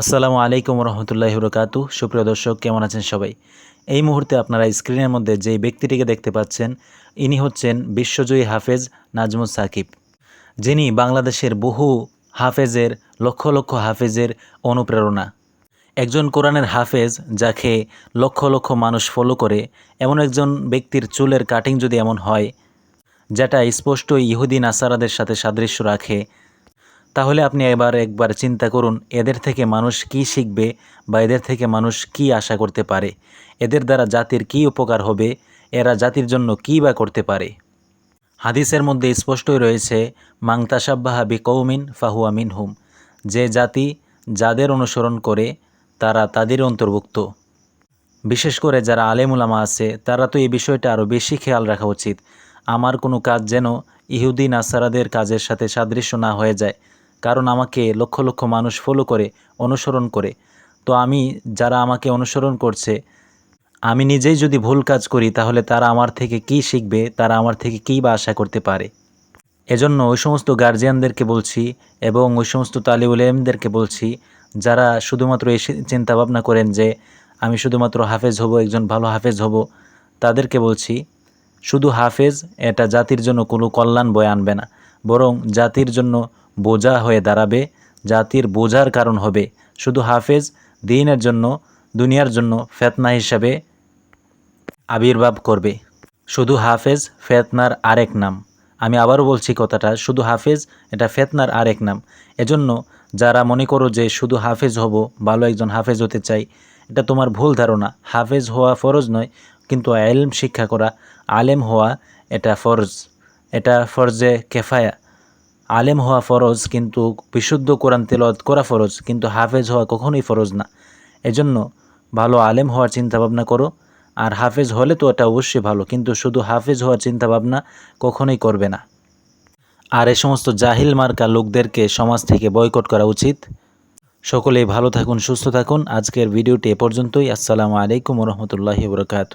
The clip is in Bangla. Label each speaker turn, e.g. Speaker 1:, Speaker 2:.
Speaker 1: আসসালামু আলাইকুম রহমতুল্লাহ বরকাতু সুপ্রিয় দর্শক, কেমন আছেন সবাই? এই মুহূর্তে আপনারা স্ক্রিনের মধ্যে যেই ব্যক্তিটিকে দেখতে পাচ্ছেন, ইনি হচ্ছেন বিশ্বজয়ী হাফেজ নাজমুল সাকিব, যিনি বাংলাদেশের বহু হাফেজের, লক্ষ লক্ষ হাফেজের অনুপ্রেরণা। একজন কোরআনের হাফেজ যাকে লক্ষ লক্ষ মানুষ ফলো করে, এমন একজন ব্যক্তির চুলের কাটিং যদি এমন হয়, যেটা স্পষ্ট ইহুদি নাসারাদের সাথে সাদৃশ্য রাখে তাহলে আপনি এবার একবার চিন্তা করুন, এদের থেকে মানুষ কি শিখবে বা এদের থেকে মানুষ কি আশা করতে পারে? এদের দ্বারা জাতির কি উপকার হবে? এরা জাতির জন্য কী বা করতে পারে? হাদিসের মধ্যে স্পষ্টই রয়েছে মাংতাসাব্বাহা বি কৌমিন ফাহুয়া মিনহুম। যে জাতি যাদের অনুসরণ করে, তারা তাদের অন্তর্ভুক্ত। বিশেষ করে যারা আলেমুলামা আছে, তারা তো এই বিষয়টা আরও বেশি খেয়াল রাখা উচিত। আমার কোনো কাজ যেন ইহুদি, নাসারাদের কাজের সাথে সাদৃশ্য না হয়ে যায়। কারণ আমাকে লক্ষ লক্ষ মানুষ ফলো করে, অনুসরণ করে। তো আমি, যারা আমাকে অনুসরণ করছে, আমি নিজেই যদি ভুল কাজ করি, তাহলে তারা আমার থেকে কি শিখবে, তারা আমার থেকে কী বা আশা করতে পারে? এজন্য ওই সমস্ত গার্জিয়ানদেরকে বলছি এবং ওই সমস্ত তালিউল এমদেরকে বলছি, যারা শুধুমাত্র এই চিন্তাভাবনা করেন যে, আমি শুধুমাত্র হাফেজ হব, একজন ভালো হাফেজ হব, তাদেরকে বলছি, শুধু হাফেজ এটা জাতির জন্য কোনো কল্যাণ বয়ে আনবে না। বরং জাতির জন্য বোঝা হয়ে দাঁড়াবে, জাতির বোঝার কারণ হবে। শুধু হাফেজ দিনের জন্য, দুনিয়ার জন্য ফেতনা হিসাবে আবির্ভাব করবে। শুধু হাফেজ ফেতনার আরেক নাম। আমি আবারও বলছি কথাটা, শুধু হাফেজ, এটা ফেতনার আরেক নাম। এজন্য যারা মনে করো যে শুধু হাফেজ হব, ভালো একজন হাফেজ হতে চাই, এটা তোমার ভুল ধারণা। হাফেজ হওয়া ফরজ নয়, কিন্তু এলম শিক্ষা করা, আলেম হওয়া এটা ফরজ। এটা ফরজে কেফায়া। আলেম হওয়া ফরজ, কিন্তু বিশুদ্ধ কোরআন তেলাওয়াত করা ফরজ, কিন্তু হাফেজ হওয়া কখনোই ফরজ না। এজন্য ভালো আলেম হওয়ার চিন্তা ভাবনা করো, আর হাফেজ হলে তো এটা অবশ্যই ভালো, কিন্তু শুধু হাফেজ হওয়ার চিন্তা ভাবনা কখনোই করবে না। আর এ সমস্ত জাহিল মার্কা লোকদেরকে সমাজ থেকে বয়কট করা উচিত। সকলেই ভালো থাকুন, সুস্থ থাকুন। আজকের ভিডিওটি এ পর্যন্তই। আসসালামু আলাইকুম রহমতুল্লাহি বরকাত